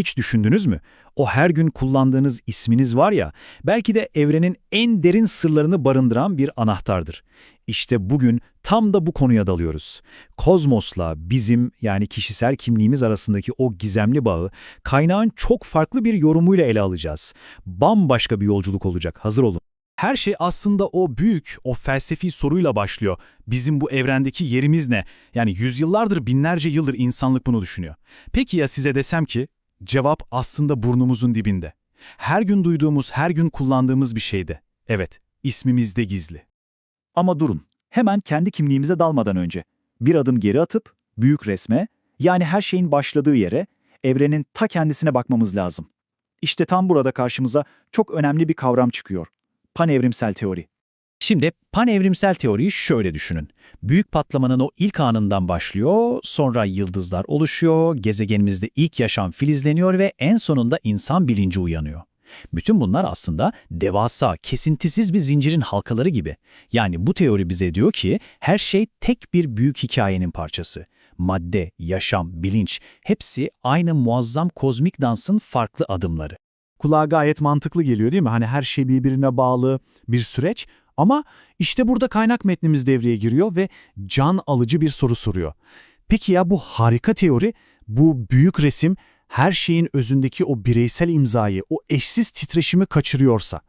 Hiç düşündünüz mü? O her gün kullandığınız isminiz var ya, belki de evrenin en derin sırlarını barındıran bir anahtardır. İşte bugün tam da bu konuya dalıyoruz. Kozmos'la bizim yani kişisel kimliğimiz arasındaki o gizemli bağı kaynağın çok farklı bir yorumuyla ele alacağız. Bambaşka bir yolculuk olacak, hazır olun. Her şey aslında o büyük, o felsefi soruyla başlıyor. Bizim bu evrendeki yerimiz ne? Yani yüzyıllardır, binlerce yıldır insanlık bunu düşünüyor. Peki ya size desem ki, cevap aslında burnumuzun dibinde. Her gün duyduğumuz, her gün kullandığımız bir şeyde. Evet, ismimizde gizli. Ama durun, hemen kendi kimliğimize dalmadan önce. Bir adım geri atıp, büyük resme, yani her şeyin başladığı yere, evrenin ta kendisine bakmamız lazım. İşte tam burada karşımıza çok önemli bir kavram çıkıyor. Panevrimsel teori. Şimdi panevrimsel teoriyi şöyle düşünün. Büyük patlamanın o ilk anından başlıyor, sonra yıldızlar oluşuyor, gezegenimizde ilk yaşam filizleniyor ve en sonunda insan bilinci uyanıyor. Bütün bunlar aslında devasa, kesintisiz bir zincirin halkaları gibi. Yani bu teori bize diyor ki her şey tek bir büyük hikayenin parçası. Madde, yaşam, bilinç hepsi aynı muazzam kozmik dansın farklı adımları. Kulağa gayet mantıklı geliyor değil mi? Hani her şey birbirine bağlı bir süreç ama işte burada kaynak metnimiz devreye giriyor ve can alıcı bir soru soruyor. Peki ya bu harika teori, bu büyük resim her şeyin özündeki o bireysel imzayı, o eşsiz titreşimi kaçırıyorsa?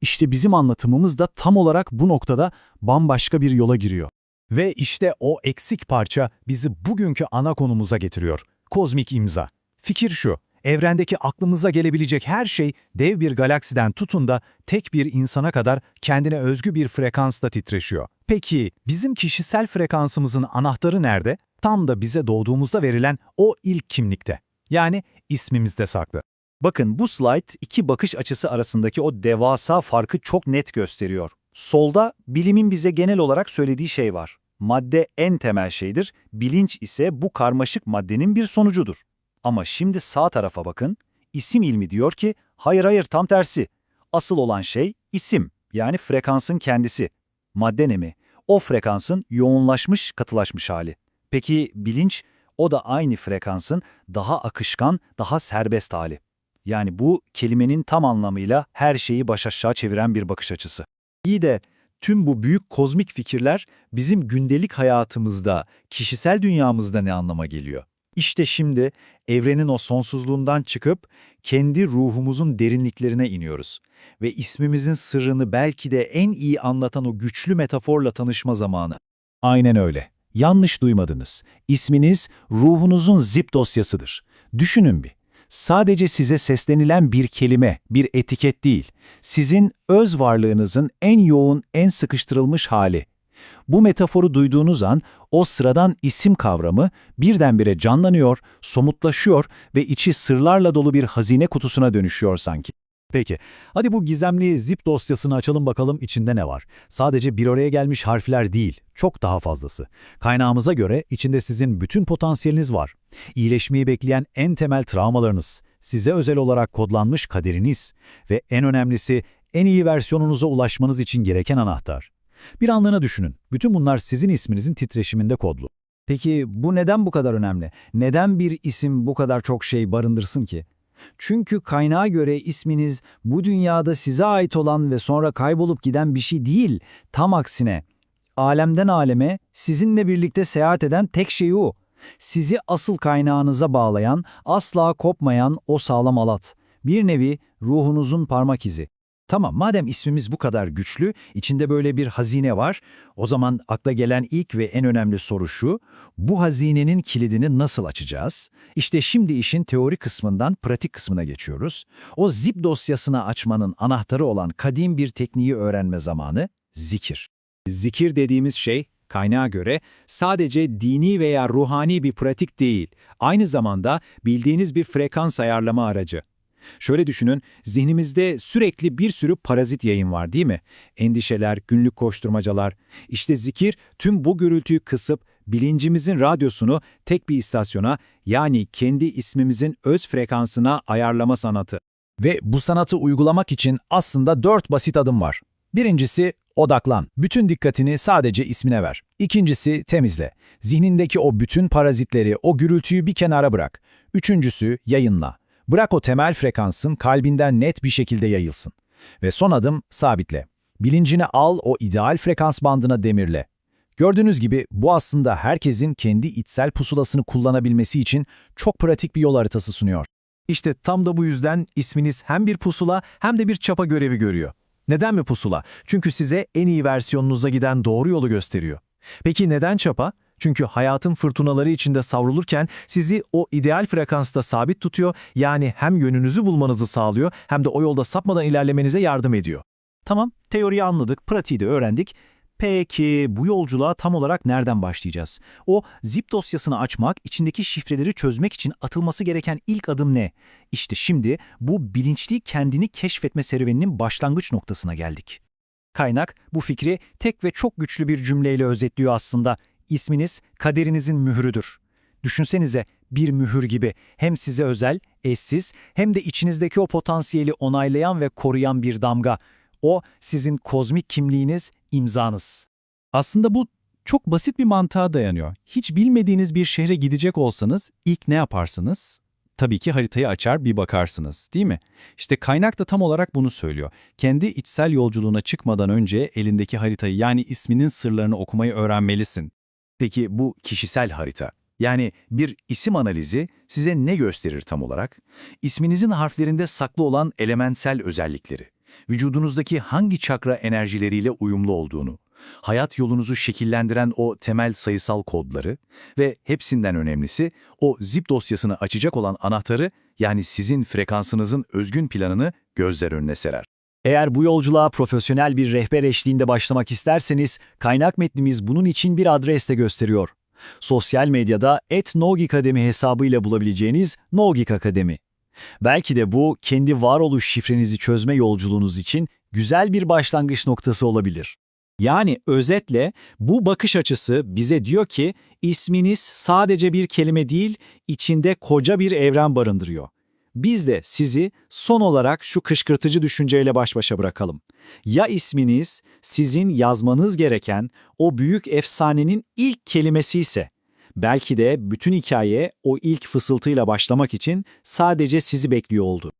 İşte bizim anlatımımız da tam olarak bu noktada bambaşka bir yola giriyor. Ve işte o eksik parça bizi bugünkü ana konumuza getiriyor. Kozmik imza. Fikir şu, evrendeki aklımıza gelebilecek her şey dev bir galaksiden tutun da tek bir insana kadar kendine özgü bir frekansta titreşiyor. Peki bizim kişisel frekansımızın anahtarı nerede? Tam da bize doğduğumuzda verilen o ilk kimlikte. Yani ismimizde saklı. Bakın bu slide iki bakış açısı arasındaki o devasa farkı çok net gösteriyor. Solda bilimin bize genel olarak söylediği şey var. Madde en temel şeydir, bilinç ise bu karmaşık maddenin bir sonucudur. Ama şimdi sağ tarafa bakın, isim ilmi diyor ki, hayır hayır tam tersi. Asıl olan şey isim, yani frekansın kendisi. Madde ne mi? O frekansın yoğunlaşmış, katılaşmış hali. Peki bilinç, o da aynı frekansın daha akışkan, daha serbest hali. Yani bu kelimenin tam anlamıyla her şeyi baş aşağı çeviren bir bakış açısı. İyi de tüm bu büyük kozmik fikirler bizim gündelik hayatımızda, kişisel dünyamızda ne anlama geliyor? İşte şimdi evrenin o sonsuzluğundan çıkıp kendi ruhumuzun derinliklerine iniyoruz. Ve ismimizin sırrını belki de en iyi anlatan o güçlü metaforla tanışma zamanı. Aynen öyle. Yanlış duymadınız. İsminiz ruhunuzun zip dosyasıdır. Düşünün bir. Sadece size seslenilen bir kelime, bir etiket değil. Sizin öz varlığınızın en yoğun, en sıkıştırılmış hali. Bu metaforu duyduğunuz an o sıradan isim kavramı birdenbire canlanıyor, somutlaşıyor ve içi sırlarla dolu bir hazine kutusuna dönüşüyor sanki. Peki, hadi bu gizemli zip dosyasını açalım bakalım içinde ne var. Sadece bir araya gelmiş harfler değil, çok daha fazlası. Kaynağımıza göre içinde sizin bütün potansiyeliniz var. İyileşmeyi bekleyen en temel travmalarınız, size özel olarak kodlanmış kaderiniz ve en önemlisi en iyi versiyonunuza ulaşmanız için gereken anahtar. Bir anlığına düşünün, bütün bunlar sizin isminizin titreşiminde kodlu. Peki bu neden bu kadar önemli? Neden bir isim bu kadar çok şey barındırsın ki? Çünkü kaynağa göre isminiz bu dünyada size ait olan ve sonra kaybolup giden bir şey değil. Tam aksine alemden aleme sizinle birlikte seyahat eden tek şey o. Sizi asıl kaynağınıza bağlayan, asla kopmayan o sağlam alat. Bir nevi ruhunuzun parmak izi. Tamam madem ismimiz bu kadar güçlü, içinde böyle bir hazine var, o zaman akla gelen ilk ve en önemli soru şu, bu hazinenin kilidini nasıl açacağız? İşte şimdi işin teori kısmından pratik kısmına geçiyoruz. O zip dosyasını açmanın anahtarı olan kadim bir tekniği öğrenme zamanı, zikir. Zikir dediğimiz şey, kaynağa göre sadece dini veya ruhani bir pratik değil, aynı zamanda bildiğiniz bir frekans ayarlama aracı. Şöyle düşünün, zihnimizde sürekli bir sürü parazit yayın var değil mi? Endişeler, günlük koşturmacalar. İşte zikir tüm bu gürültüyü kısıp bilincimizin radyosunu tek bir istasyona yani kendi ismimizin öz frekansına ayarlama sanatı. Ve bu sanatı uygulamak için aslında dört basit adım var. Birincisi odaklan. Bütün dikkatini sadece ismine ver. İkincisi temizle. Zihnindeki o bütün parazitleri, o gürültüyü bir kenara bırak. Üçüncüsü yayınla. Bırak o temel frekansın kalbinden net bir şekilde yayılsın. Ve son adım sabitle. Bilincini al o ideal frekans bandına demirle. Gördüğünüz gibi bu aslında herkesin kendi içsel pusulasını kullanabilmesi için çok pratik bir yol haritası sunuyor. İşte tam da bu yüzden isminiz hem bir pusula hem de bir çapa görevi görüyor. Neden mi pusula? Çünkü size en iyi versiyonunuza giden doğru yolu gösteriyor. Peki neden çapa? Çünkü hayatın fırtınaları içinde savrulurken sizi o ideal frekansta sabit tutuyor, yani hem yönünüzü bulmanızı sağlıyor hem de o yolda sapmadan ilerlemenize yardım ediyor. Tamam, teoriyi anladık, pratiği de öğrendik. Peki bu yolculuğa tam olarak nereden başlayacağız? O zip dosyasını açmak, içindeki şifreleri çözmek için atılması gereken ilk adım ne? İşte şimdi bu bilinçli kendini keşfetme serüveninin başlangıç noktasına geldik. Kaynak bu fikri tek ve çok güçlü bir cümleyle özetliyor aslında. İsminiz kaderinizin mührüdür. Düşünsenize bir mühür gibi hem size özel, eşsiz hem de içinizdeki o potansiyeli onaylayan ve koruyan bir damga. O sizin kozmik kimliğiniz, imzanız. Aslında bu çok basit bir mantığa dayanıyor. Hiç bilmediğiniz bir şehre gidecek olsanız ilk ne yaparsınız? Tabii ki haritayı açar bir bakarsınız, değil mi? İşte kaynak da tam olarak bunu söylüyor. Kendi içsel yolculuğuna çıkmadan önce elindeki haritayı yani isminin sırlarını okumayı öğrenmelisin. Peki bu kişisel harita, yani bir isim analizi size ne gösterir tam olarak? İsminizin harflerinde saklı olan elementsel özellikleri, vücudunuzdaki hangi çakra enerjileriyle uyumlu olduğunu, hayat yolunuzu şekillendiren o temel sayısal kodları ve hepsinden önemlisi o zip dosyasını açacak olan anahtarı yani sizin frekansınızın özgün planını gözler önüne serer. Eğer bu yolculuğa profesyonel bir rehber eşliğinde başlamak isterseniz, kaynak metnimiz bunun için bir adres de gösteriyor. Sosyal medyada @nogikademi hesabıyla bulabileceğiniz Nogik Akademi. Belki de bu kendi varoluş şifrenizi çözme yolculuğunuz için güzel bir başlangıç noktası olabilir. Yani özetle bu bakış açısı bize diyor ki isminiz sadece bir kelime değil, içinde koca bir evren barındırıyor. Biz de sizi son olarak şu kışkırtıcı düşünceyle baş başa bırakalım. Ya isminiz sizin yazmanız gereken o büyük efsanenin ilk kelimesi ise, belki de bütün hikaye o ilk fısıltıyla başlamak için sadece sizi bekliyor oldu.